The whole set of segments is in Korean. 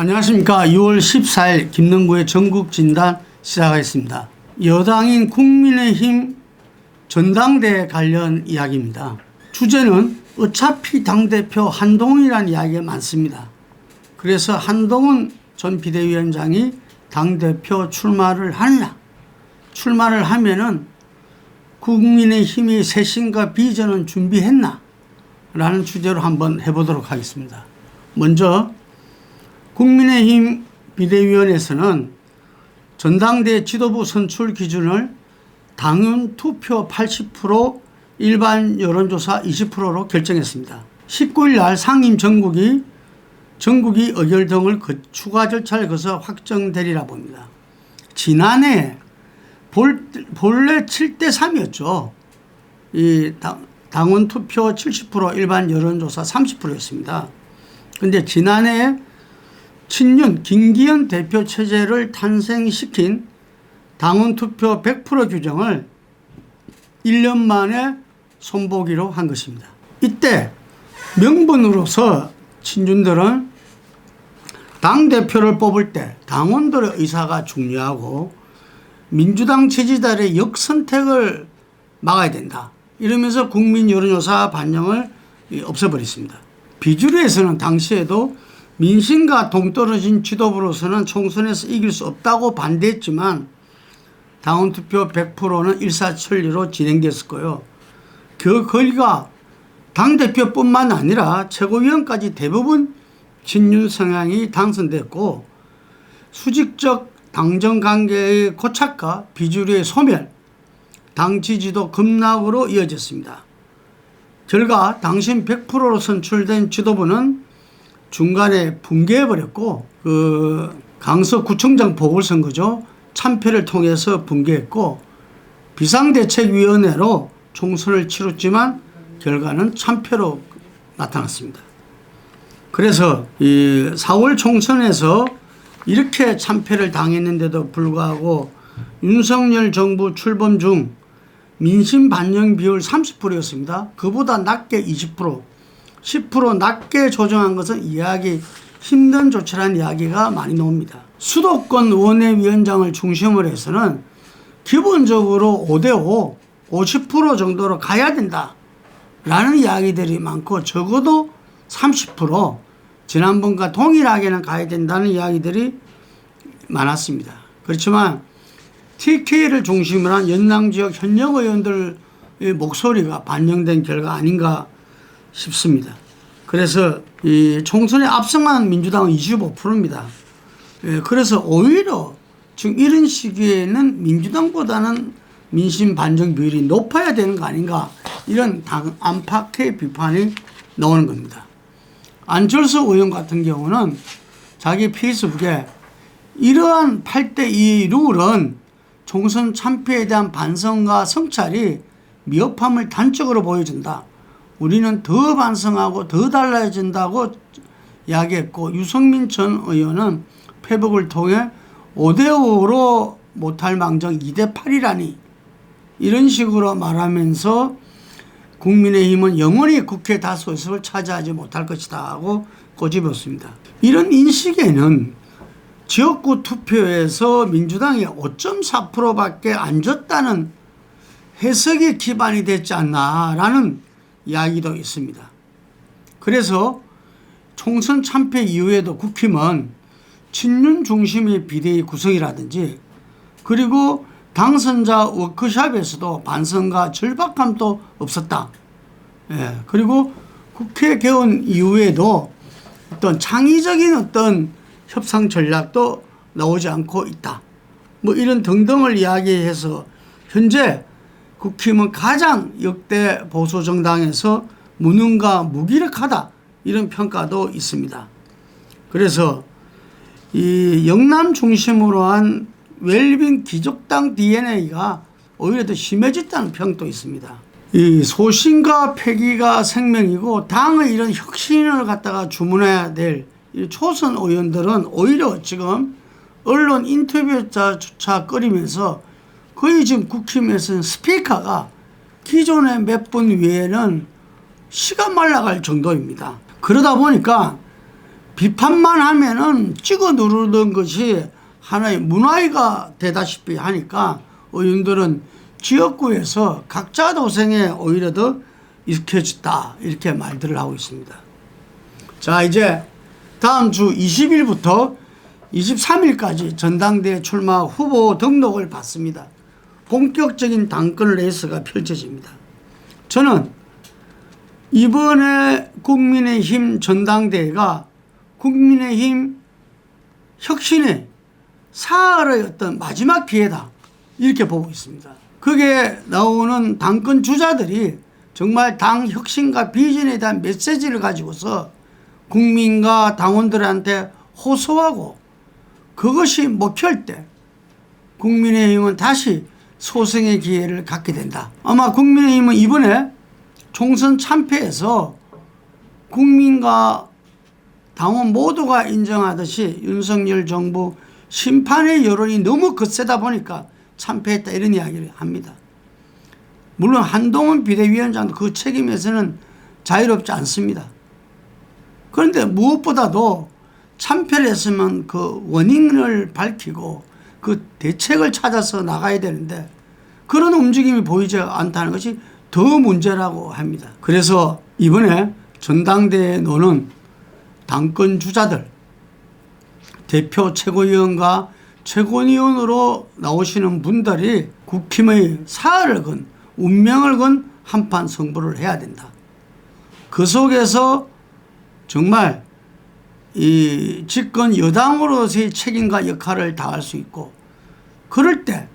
안녕하십니까. 6월 14일 김능구의 전국 진단 시작하겠습니다. 여당인 국민의힘 전당대회 관련 이야기입니다. 주제는 어차피 당대표 한동훈이라는 이야기가 많습니다. 그래서 한동훈 전 비대위원장이 당대표 출마를 하느냐. 출마를 하면은 국민의힘이 쇄신과 비전은 준비했나? 라는 주제로 한번 해보도록 하겠습니다. 먼저 국민의힘 비대위원회에서는 전당대 지도부 선출 기준을 당원 투표 80% 일반 여론조사 20%로 결정했습니다. 19일 날 상임 전국이 전국이 의결 등을 거- 추가 절차를 거쳐 확정되리라 봅니다. 지난해 볼, 본래 7대 3이었죠. 이 당, 당원 투표 70% 일반 여론조사 30%였습니다. 근데 지난해 친윤 김기현 대표 체제를 탄생시킨 당원 투표 100% 규정을 1년 만에 손보기로 한 것입니다. 이때 명분으로서 친윤들은 당 대표를 뽑을 때 당원들의 의사가 중요하고 민주당 지지자들의 역선택을 막아야 된다. 이러면서 국민 여론조사 반영을 이, 없애버렸습니다. 비주류에서는 당시에도 민심과 동떨어진 지도부로서는 총선에서 이길 수 없다고 반대했지만 당원 투표 100%는 일사천리로 진행됐었고요. 그 거리가 당대표뿐만 아니라 최고위원까지 대부분 친윤 성향이 당선됐고 수직적 당정 관계의 고착과 비주류의 소멸, 당 지지도 급락으로 이어졌습니다. 결과 당신 100%로 선출된 지도부는 중간에 붕괴해버렸고 그 강서구청장 보궐선거죠. 참패를 통해서 붕괴했고 비상대책위원회로 총선을 치렀지만 결과는 참패로 나타났습니다. 그래서 이 4월 총선에서 이렇게 참패를 당했는데도 불구하고 윤석열 정부 출범 중 민심 반영 비율 30%였습니다. 그보다 낮게 20%, 10% 낮게 조정한 것은 이해하기 힘든 조치라는 이야기가 많이 나옵니다. 수도권 원내위원장을 중심으로 해서는 기본적으로 5대5, 50% 정도로 가야 된다. 라는 이야기들이 많고 적어도 30% 지난번과 동일하게는 가야 된다는 이야기들이 많았습니다. 그렇지만 TK를 중심으로 한 연남 지역 현역 의원들의 목소리가 반영된 결과 아닌가 싶습니다. 그래서 이 총선에 압승한 민주당은 25%입니다. 예, 그래서 오히려 지금 이런 시기에는 민주당보다는 민심 반정 비율이 높아야 되는 거 아닌가 이런 당 안팎의 비판이 나오는 겁니다. 안철수 의원 같은 경우는 자기 페이스북에 이러한 8대2 룰은 총선 참패에 대한 반성과 성찰이 미흡함을 단적으로 보여준다. 우리는 더 반성하고 더 달라진다고 이야기했고 유성민 전 의원은 페북을 통해 5대5로 못할 망정 2대8이라니 이런 식으로 말하면서 국민의힘은 영원히 국회 다수의석을 차지하지 못할 것이다 하고 꼬집었습니다. 이런 인식에는 지역구 투표에서 민주당이 5.4%밖에 안 줬다는 해석이 기반이 됐지 않나라는 이야기도 있습니다. 그래서 총선 참패 이후에도 국힘은 친윤 중심의 비대위 구성이라든지 그리고 당선자 워크숍에서도 반성과 절박함도 없었다. 예, 그리고 국회 개원 이후에도 어떤 창의적인 어떤 협상 전략도 나오지 않고 있다. 뭐 이런 등등을 이야기해서 현재 국힘은 가장 역대 보수 정당에서 무능과 무기력하다 이런 평가도 있습니다. 그래서 이 영남 중심으로 한 웰빙 기족당 DNA가 오히려 더 심해졌다는 평도 있습니다. 이 소신과 패기가 생명이고 당의 이런 혁신을 갖다가 주문해야 될이 초선 의원들은 오히려 지금 언론 인터뷰자조차 꺼리면서 거의 지금 국힘에서는 스피커가 기존의 몇분 외에는 시간 말라갈 정도입니다. 그러다 보니까 비판만 하면은 찍어 누르던 것이 하나의 문화이가 되다시피 하니까 의원들은 지역구에서 각자 도생에 오히려 더 익숙해졌다 이렇게 말들을 하고 있습니다. 자 이제 다음 주 20일부터 23일까지 전당대회 출마 후보 등록을 받습니다. 본격적인 당권 레이스가 펼쳐집니다. 저는 이번에 국민의힘 전당대회가 국민의힘 혁신의 사활의 어떤 마지막 기회다. 이렇게 보고 있습니다. 그게 나오는 당권 주자들이 정말 당 혁신과 비전에 대한 메시지를 가지고서 국민과 당원들한테 호소하고 그것이 먹힐 때 국민의힘은 다시 소승의 기회를 갖게 된다. 아마 국민의힘은 이번에 총선 참패에서 국민과 당원 모두가 인정하듯이 윤석열 정부 심판의 여론이 너무 거세다 보니까 참패했다 이런 이야기를 합니다. 물론 한동훈 비대위원장도 그 책임에서는 자유롭지 않습니다. 그런데 무엇보다도 참패를 했으면 그 원인을 밝히고 그 대책을 찾아서 나가야 되는데 그런 움직임이 보이지 않다는 것이 더 문제라고 합니다. 그래서 이번에 전당대회에 노는 당권 주자들 대표 최고위원과 최고위원으로 나오시는 분들이 국힘의 사활을 건 운명을 건 한판 승부를 해야 된다. 그 속에서 정말 이 집권 여당으로서의 책임과 역할을 다할 수 있고 그럴 때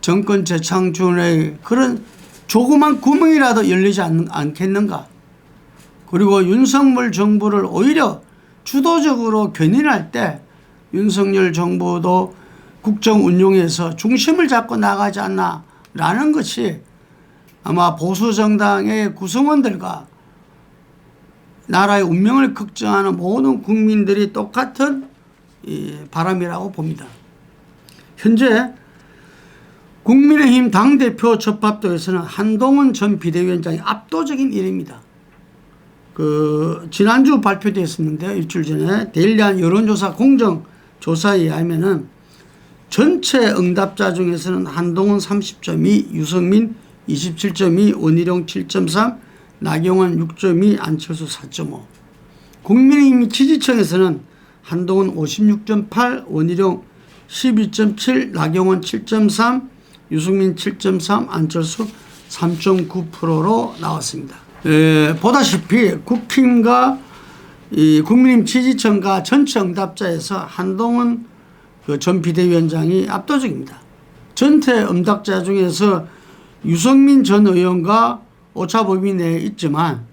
정권 재창출의 그런 조그만 구멍이라도 열리지 않, 않겠는가? 그리고 윤석열 정부를 오히려 주도적으로 견인할 때 윤석열 정부도 국정 운용에서 중심을 잡고 나가지 않나라는 것이 아마 보수 정당의 구성원들과 나라의 운명을 걱정하는 모든 국민들이 똑같은 이 바람이라고 봅니다. 현재 국민의힘 당대표 접합도에서는 한동훈 전 비대위원장이 압도적인 1위입니다. 그 지난주 발표됐었는데 일주일 전에 데일리한 여론조사 공정 조사에 의하면은 전체 응답자 중에서는 한동훈 30.2, 유승민 27.2, 원희룡 7.3, 나경원 6.2, 안철수 4.5. 국민의힘 지지층에서는 한동훈 56.8, 원희룡 12.7, 나경원 7.3, 유승민 7.3, 안철수 3.9%로 나왔습니다. 에, 보다시피 국힘과 이 국민의힘 지지층과 전체 응답자에서 한동훈 그 전 비대위원장이 압도적입니다. 전체 응답자 중에서 유승민 전 의원과 오차 범위 내에 있지만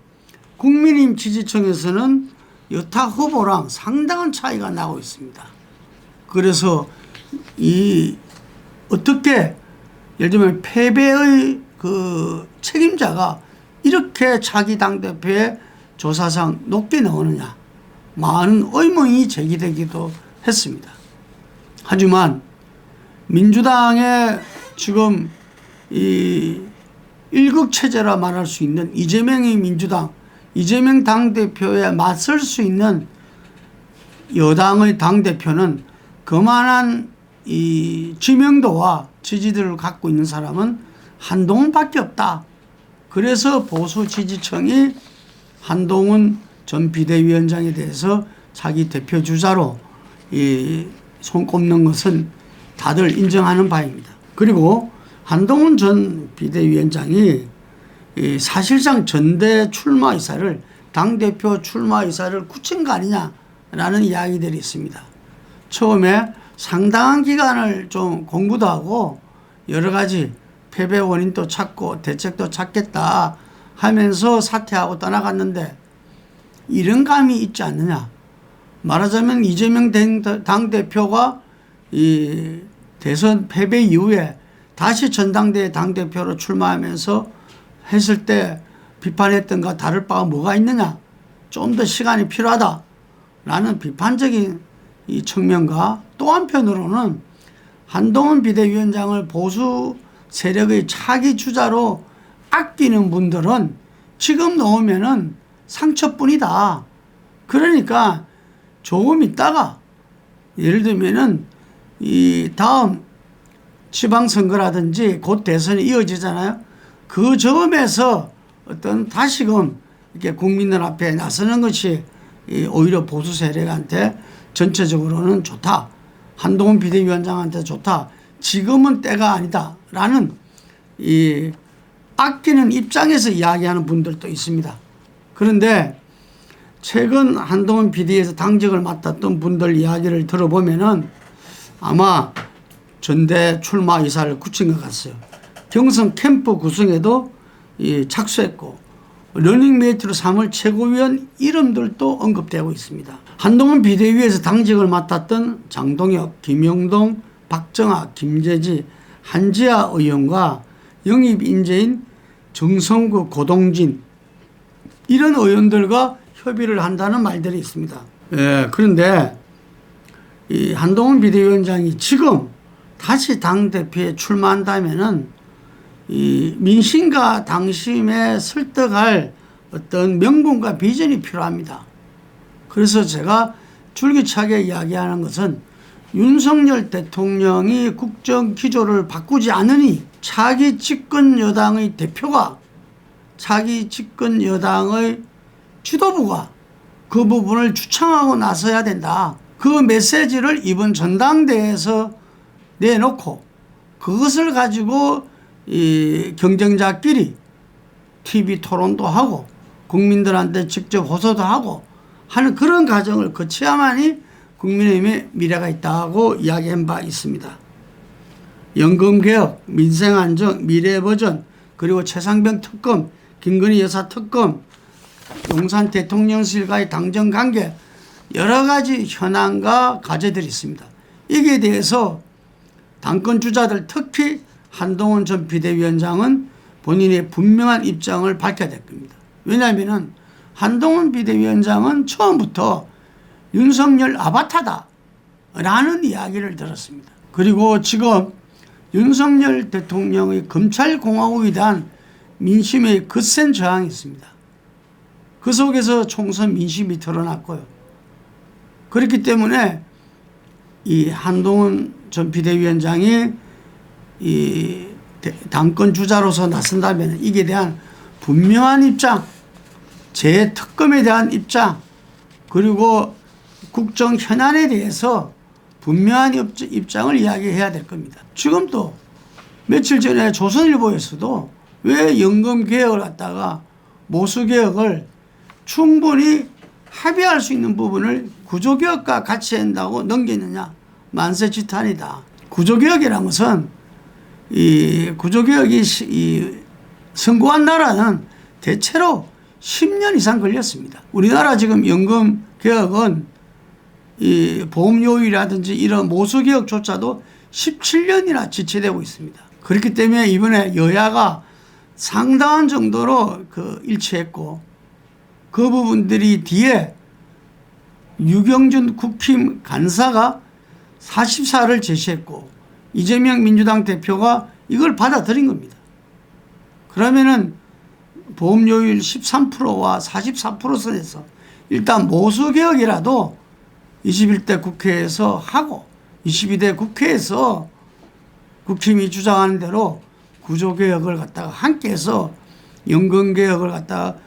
국민의힘 지지층에서는 여타 후보랑 상당한 차이가 나고 있습니다. 그래서 이 어떻게 예를 들면 패배의 그 책임자가 이렇게 차기 당대표의 조사상 높게 나오느냐 많은 의문이 제기되기도 했습니다. 하지만 민주당의 지금 이 일극 체제라 말할 수 있는 이재명의 민주당, 이재명 당대표에 맞설 수 있는 여당의 당대표는 그만한 이知名도와 지지들을 갖고 있는 사람은 한동훈밖에 없다. 그래서 보수 지지층이 한동훈 전 비대위원장에 대해서 자기 대표 주자로 이 손꼽는 것은 다들 인정하는 바입니다. 그리고 한동훈 전 비대위원장이 이 사실상 전대 출마 의사를 당대표 출마 의사를 굳힌 거 아니냐라는 이야기들이 있습니다. 처음에 상당한 기간을 좀 공부도 하고 여러 가지 패배 원인도 찾고 대책도 찾겠다 하면서 사퇴하고 떠나갔는데 이런 감이 있지 않느냐. 말하자면 이재명 당대표가 이 대선 패배 이후에 다시 전당대회 당대표로 출마하면서 했을 때 비판했던 것 다를 바가 뭐가 있느냐. 좀 더 시간이 필요하다. 라는 비판적인 이 측면과 또 한편으로는 한동훈 비대위원장을 보수 세력의 차기 주자로 아끼는 분들은 지금 넣으면은 상처뿐이다. 그러니까 조금 있다가 예를 들면은 이 다음 지방선거라든지 곧 대선이 이어지잖아요. 그 점에서 어떤 다시금 이렇게 국민들 앞에 나서는 것이 이 오히려 보수 세력한테 전체적으로는 좋다. 한동훈 비대위원장한테 좋다. 지금은 때가 아니다라는 이 아끼는 입장에서 이야기하는 분들도 있습니다. 그런데 최근 한동훈 비대위에서 당직을 맡았던 분들 이야기를 들어보면은 아마 전대 출마 의사를 굳힌 것 같아요. 경선 캠프 구성에도 이 착수했고 러닝메이트로 3월 최고위원 이름들도 언급되고 있습니다. 한동훈 비대위에서 당직을 맡았던 장동혁, 김영동, 박정아, 김재지, 한지아 의원과 영입 인재인 정성구, 고동진 이런 의원들과 협의를 한다는 말들이 있습니다. 예, 그런데 이 한동훈 비대위원장이 지금 다시 당 대표에 출마한다면은 이 민심과 당심에 설득할 어떤 명분과 비전이 필요합니다. 그래서 제가 줄기차게 이야기하는 것은 윤석열 대통령이 국정 기조를 바꾸지 않으니 차기 집권 여당의 대표가 차기 집권 여당의 지도부가 그 부분을 주창하고 나서야 된다. 그 메시지를 이번 전당대회에서 내놓고 그것을 가지고 이 경쟁자끼리 TV 토론도 하고 국민들한테 직접 호소도 하고 하는 그런 과정을 거쳐야만이 국민의힘의 미래가 있다고 이야기한 바 있습니다. 연금개혁, 민생안정, 미래버전, 그리고 최상병 특검, 김건희 여사 특검, 용산 대통령실과의 당정관계 여러 가지 현안과 과제들이 있습니다. 이게 대해서 당권 주자들 특히 한동훈 전 비대위원장은 본인의 분명한 입장을 밝혀야 될 겁니다. 왜냐하면 한동훈 비대위원장은 처음부터 윤석열 아바타다 라는 이야기를 들었습니다. 그리고 지금 윤석열 대통령의 검찰공화국에 대한 민심의 거센 저항이 있습니다. 그 속에서 총선 민심이 드러났고요. 그렇기 때문에 이 한동훈 전 비대위원장이 이 당권 주자로서 나선다면 이게 대한 분명한 입장, 재특검에 대한 입장, 그리고 국정 현안에 대해서 분명한 입- 입장을 이야기해야 될 겁니다. 지금도 며칠 전에 조선일보에서도 왜 연금 개혁을 갖다가 모수 개혁을 충분히 합의할 수 있는 부분을 구조개혁과 같이 한다고 넘기느냐 만세지탄이다. 구조개혁이라는 것은 이 구조개혁이 시- 이 성공한 나라는 대체로 10년 이상 걸렸습니다. 우리나라 지금 연금 개혁은 이 보험료율이라든지 이런 모수 개혁조차도 17년이나 지체되고 있습니다. 그렇기 때문에 이번에 여야가 상당한 정도로 그 일치했고 그 부분들이 뒤에 유경준 국힘 간사가 44를 제시했고 이재명 민주당 대표가 이걸 받아들인 겁니다. 그러면은 보험료율 13%와 44% 선에서 일단 모수개혁이라도 21대 국회에서 하고 22대 국회에서 국힘이 주장하는 대로 구조개혁을 갖다가 함께 해서 연금개혁을 갖다가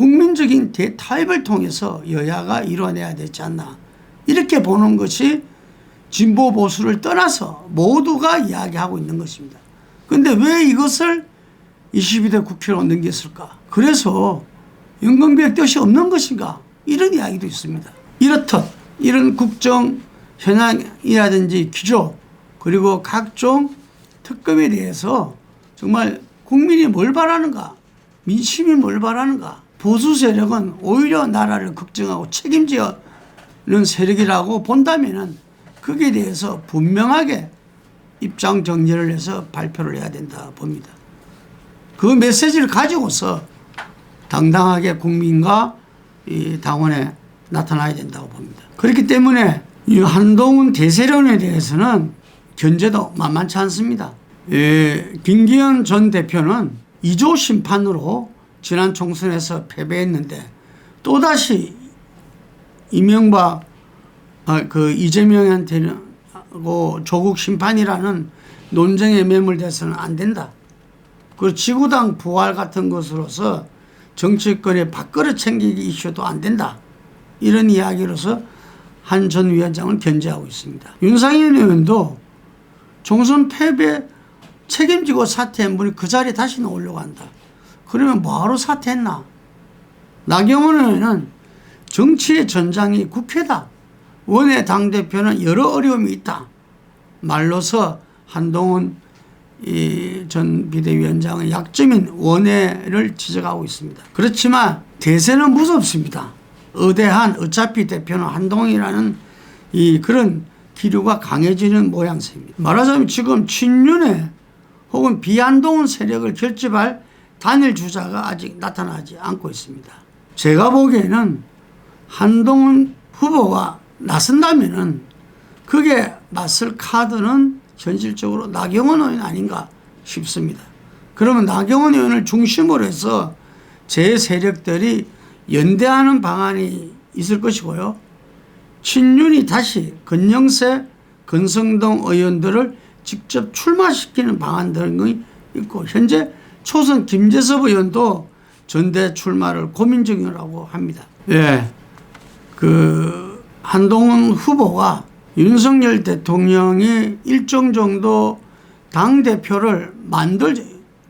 국민적인 대타협을 통해서 여야가 이뤄내야 되지 않나 이렇게 보는 것이 진보 보수를 떠나서 모두가 이야기하고 있는 것입니다. 그런데 왜 이것을 22대 국회로 넘겼을까? 그래서 연금개혁 뜻이 없는 것인가? 이런 이야기도 있습니다. 이렇듯 이런 국정 현황이라든지 기조 그리고 각종 특검에 대해서 정말 국민이 뭘 바라는가? 민심이 뭘 바라는가? 보수 세력은 오히려 나라를 걱정하고 책임지는 세력이라고 본다면은 거기에 대해서 분명하게 입장 정리를 해서 발표를 해야 된다 봅니다. 그 메시지를 가지고서 당당하게 국민과 이 당원에 나타나야 된다고 봅니다. 그렇기 때문에 이 한동훈 대세론에 대해서는 견제도 만만치 않습니다. 예, 김기현 전 대표는 2조 심판으로 지난 총선에서 패배했는데 또다시 이명박 아, 그 이재명한테는 고 조국 심판이라는 논쟁에 매몰돼서는 안 된다. 그리고 지구당 부활 같은 것으로서 정치권의 밥그릇 챙기기 이슈도 안 된다. 이런 이야기로서 한 전 위원장을 견제하고 있습니다. 윤상현 의원도 총선 패배 책임지고 사퇴한 분이 그 자리에 다시 나오려고 한다. 그러면 뭐하러 사퇴했나? 나경원 의원은 정치의 전장이 국회다. 원내 당대표는 여러 어려움이 있다. 말로서 한동훈 이전 비대위원장의 약점인 원외를 지적하고 있습니다. 그렇지만 대세는 무섭습니다. 의대한 어차피 대표는 한동훈이라는 이 그런 기류가 강해지는 모양새입니다. 말하자면 지금 친윤회 혹은 비한동훈 세력을 결집할 단일 주자가 아직 나타나지 않고 있습니다. 제가 보기에는 한동훈 후보가 나선다면은 그게 맞설 카드는 현실적으로 나경원 의원 아닌가 싶습니다. 그러면 나경원 의원을 중심으로 해서 제 세력들이 연대하는 방안이 있을 것이고요. 친윤이 다시 건영세, 건성동 의원들을 직접 출마시키는 방안들이 있고 현재 초선 김재섭 의원도 전대 출마를 고민 중이라고 합니다. 예. 그 한동훈 후보가 윤석열 대통령이 일정 정도 당 대표를 만들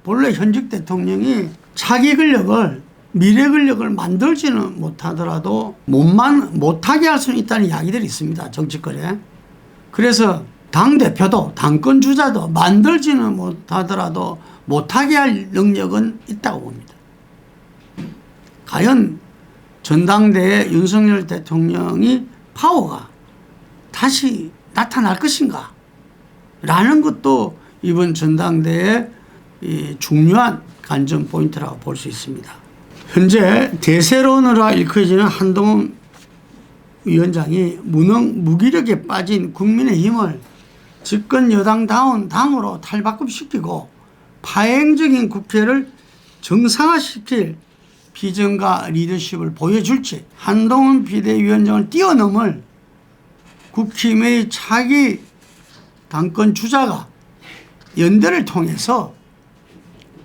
본래 현직 대통령이 차기 권력을 미래 권력을 만들지는 못하더라도 못만 못하게 할 수는 있다는 이야기들이 있습니다 정치권에 그래서 당 대표도 당권 주자도 만들지는 못하더라도 못하게 할 능력은 있다고 봅니다. 과연 전당대회 윤석열 대통령이 파워가 다시 나타날 것인가? 라는 것도 이번 전당대회 이 중요한 관전 포인트라고 볼 수 있습니다. 현재 대세론으로 일컬어지는 한동훈 위원장이 무능 무기력에 빠진 국민의 힘을 집권 여당다운 당으로 탈바꿈시키고 파행적인 국회를 정상화시킬 비전과 리더십을 보여줄지 한동훈 비대위원장을 뛰어넘을 국힘의 차기 당권 주자가 연대를 통해서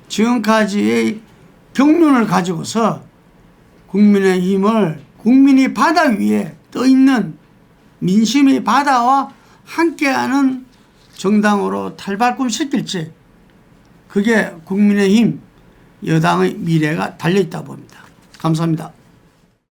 지금까지의 경륜을 가지고서 국민의 힘을 국민이 바다 위에 떠 있는 민심의 바다와 함께하는 정당으로 탈바꿈 시킬지 그게 국민의힘 여당의 미래가 달려 있다 봅니다. 감사합니다.